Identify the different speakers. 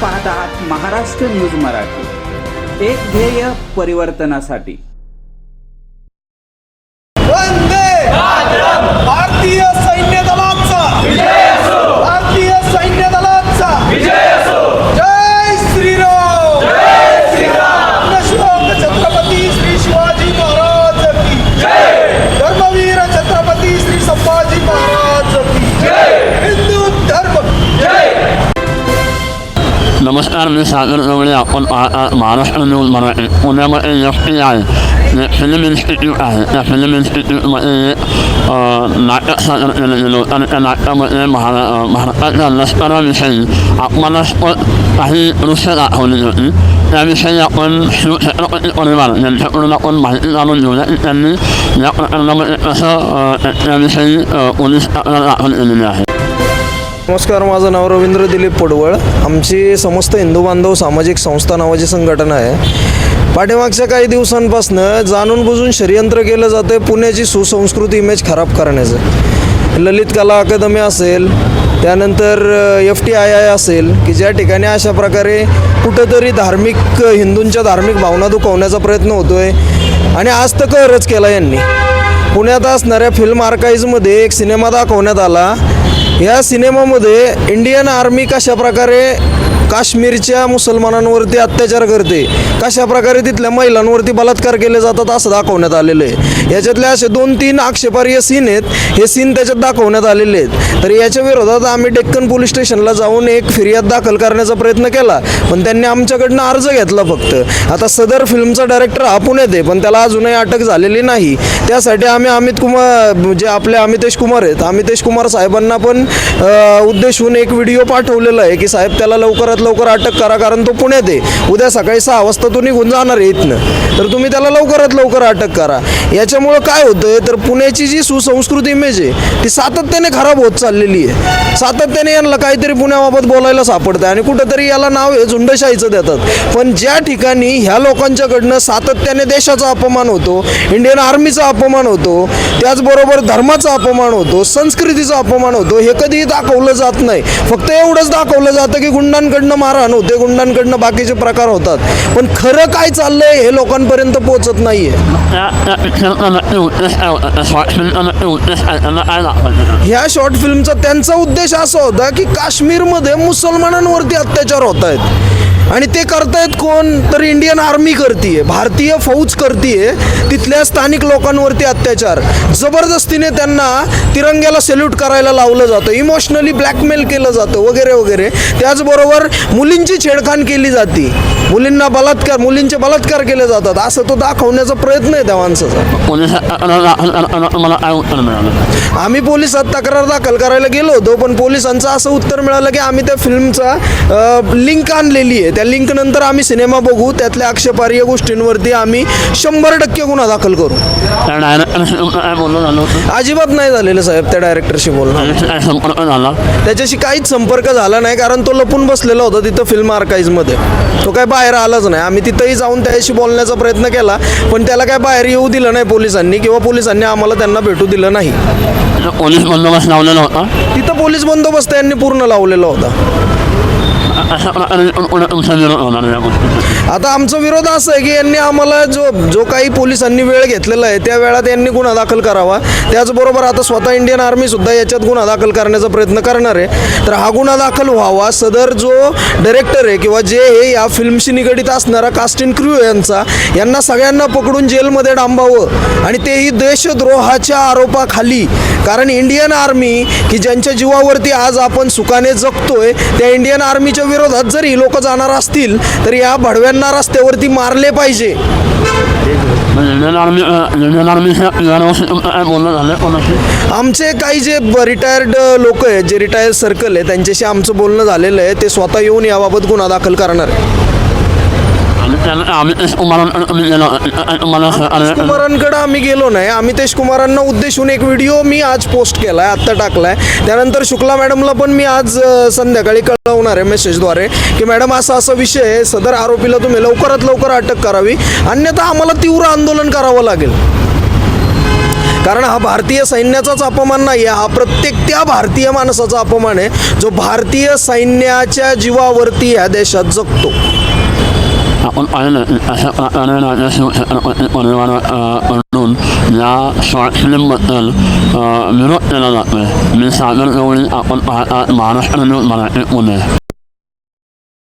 Speaker 1: पाहत आहात महाराष्ट्र न्यूज मराठी. एक ध्येय परिवर्तनासाठी.
Speaker 2: वंदे भारतीय सैन्य दलाचा!
Speaker 3: नमस्कार मी सागर चौगडे आपण पाहत महाराष्ट्र न्यूज मराठी. पुण्यामध्ये एफ टी आय जे फिल्म इन्स्टिट्यूट आहे. त्या फिल्म इन्स्टिट्यूटमध्ये नाटक सादर केलं गेलं होतं. आणि त्या नाटकामध्ये महारा भारताच्या लष्कराविषयी अपमानास्पद काही दृश्य दाखवली होती. त्याविषयी आपण शिवछत्रपती परिवार यांच्याकडून आपण माहिती जाणून घेऊया की त्यांनी या प्रकरणामध्ये कसं त्याविषयी पोलीस तक्रार दाखल केलेली आहे.
Speaker 2: नमस्कार माझं नाव रवींद्र दिलीप पडवळ. आमची समस्त हिंदू बांधव सामाजिक संस्था नावाची संघटना आहे. पाठीमागच्या काही दिवसांपासनं जाणून बुजून षडयंत्र केलं जातं पुण्याची सुसंस्कृती इमेज खराब करण्याचं. ललित कला अकादमी असेल त्यानंतर एफ टी आय आय असेल की ज्या ठिकाणी अशा प्रकारे कुठंतरी धार्मिक हिंदूंच्या धार्मिक भावना दुखवण्याचा प्रयत्न होतो आहे आणि आज तर कहरच केला यांनी. पुण्यात असणाऱ्या फिल्म आर्काईजमध्ये एक सिनेमा दाखवण्यात आला. या सिनेमामध्ये इंडियन आर्मी कशा प्रकारे काश्मीरच्या मुसलमानांवरती अत्याचार करते कशा प्रकारे तिथल्या महिलांवरती बलात्कार केले जातात असं दाखवण्यात आलेलं आहे. याच्यातले असे दोन तीन आक्षेपार्ह सीन आहेत. हे सीन त्याच्यात दाखवण्यात आलेले आहेत. तर याच्या विरोधात आम्ही डेक्कन पोलीस स्टेशनला जाऊन एक फिर्याद दाखल करण्याचा प्रयत्न केला. पण त्यांनी आमच्याकडनं अर्ज घेतला फक्त. आता सदर फिल्मचा डायरेक्टर हा पुण्यात आहे पण त्याला अजूनही अटक झालेली नाही. त्यासाठी आम्ही अमित कुमार जे आपले अमितेश कुमार आहेत अमितेश कुमार साहेबांना पण उद्देशून एक व्हिडिओ पाठवलेला आहे की साहेब त्याला लवकरात लवकर अटक करा कारण तो पुण्यात आहे. उद्या सकाळी सहा वाजता तो निघून जाणार आहे इथनं. तर तुम्ही त्याला लवकरात लवकर अटक करा. याच्यामुळं काय होतंय तर पुण्याची जी सुसंस्कृती इमेज आहे ती सातत्याने खराब होत चाललेली आहे. सातत्याने यांना काहीतरी पुण्याबाबत बोलायला सापडतं आणि कुठंतरी याला नाव हे झुंडशाहीचं देतात. पण ज्या ठिकाणी ह्या लोकांच्याकडनं सातत्याने देशाचा अपमान होतो इंडियन आर्मीचा अपमान होतो त्याचबरोबर धर्माचा अपमान होतो संस्कृतीचा अपमान होतो हे कधीही दाखवलं जात नाही. फक्त एवढंच दाखवलं जातं की गुंडांकडनं मारहाण होते गुंडांकडनं बाकीचे प्रकार होतात. पण खरं काय चाललंय हे लोकांपर्यंत पोहोचत नाहीये. ह्या शॉर्ट फिल्मचा त्यांचा उद्देश असा होता की काश्मीरमध्ये मुसलमानांवरती अत्याचार होत आहेत. आणि ते करतायत कोण? तर इंडियन आर्मी करतीये भारतीय फौज करतीये तिथल्या स्थानिक लोकांवरती अत्याचार. जबरदस्तीने त्यांना तिरंग्याला सेल्यूट करायला लावलं जातं इमोशनली ब्लॅकमेल केलं जातं वगैरे वगैरे. त्याचबरोबर मुलींची छेडखाण केली जाते. मुलींना बलात्कार मुलींचे बलात्कार केले जातात. असं तो दाखवण्याचा प्रयत्न आहे त्या माणसाचा. आम्ही पोलिसात तक्रार दाखल करायला गेलो होतो पण पोलिसांचं असं उत्तर मिळालं की आम्ही त्या फिल्मचा लिंक आणलेली आहे. त्या लिंक नंतर आम्ही सिनेमा बघू त्यातल्या आक्षेपार्ह गोष्टींवरती आम्ही शंभर टक्के गुन्हा दाखल करू. अजिबात नाही झालेलं साहेब त्या डायरेक्टरशी बोलणं.
Speaker 3: त्याच्याशी
Speaker 2: त्याच्याशी काहीच संपर्क झाला नाही कारण तो लपून बसलेला होता तिथं फिल्म आर्काईजमध्ये तो काय बाहेर आलाच नाही. आम्ही तिथंही जाऊन त्याच्याशी बोलण्याचा प्रयत्न केला पण त्याला काय बाहेर येऊ दिलं नाही पोलिसांनी किंवा पोलिसांनी आम्हाला त्यांना भेटू दिलं नाही.
Speaker 3: पोलीस बंदोबस्त लावलेला होता?
Speaker 2: तिथं पोलीस बंदोबस्त यांनी पूर्ण लावलेला होता. आता आमचा विरोध असा आहे की यांनी आम्हाला जो जो काही पोलिसांनी वेळ घेतलेला आहे त्या वेळात यांनी गुन्हा दाखल करावा. त्याचबरोबर आता स्वतः इंडियन आर्मी सुद्धा याच्यात गुन्हा दाखल करण्याचा प्रयत्न करणार आहे. तर हा गुन्हा दाखल व्हावा सदर जो डायरेक्टर आहे किंवा जे हे या फिल्मशी निगडीत असणारा कास्टिन क्रू यांचा यांना सगळ्यांना पकडून जेलमध्ये डांबावं आणि तेही देशद्रोहाच्या आरोपाखाली कारण इंडियन आर्मी की ज्यांच्या जीवावरती आज आपण सुखाने जगतोय त्या इंडियन आर्मीच्या विरोधात जर ही लोक जाणार असतील तर या भडव्यांना रस्त्यावरती मारले पाहिजे.
Speaker 3: म्हणजे
Speaker 2: आमचे काही जे रिटायर्ड लोक आहेत जे रिटायर्ड सर्कल आहे त्यांच्याशी आमचं बोलणं झालेलं आहे ते स्वतः येऊन याबाबत गुन्हा दाखल करणार आहे.
Speaker 3: आम्ही कुमारांकडे
Speaker 2: आम्ही गेलो नाही. अमितेश कुमारांना उद्देशून एक व्हिडिओ मी आज पोस्ट केला आहे आत्ता टाकलाय. त्यानंतर शुक्ला मॅडमला पण मी आज संध्याकाळी कळवणार आहे मेसेजद्वारे की मॅडम असा असा विषय आहे. सदर आरोपीला तुम्ही लवकरात लवकर अटक करावी. अन्यथा आम्हाला तीव्र आंदोलन करावं लागेल. कारण हा भारतीय सैन्याचाच अपमान नाही आहे हा प्रत्येक त्या भारतीय माणसाचा अपमान आहे जो भारतीय सैन्याच्या जीवावरती या देशात जगतो.
Speaker 3: आपण पाहिलं की अशा प्रकारे राज्य शिवछत्रपती परिवारकडून या शॉर्ट फिल्मबद्दल विरोध केला जातोय मी सागर गवळी आपण पाहता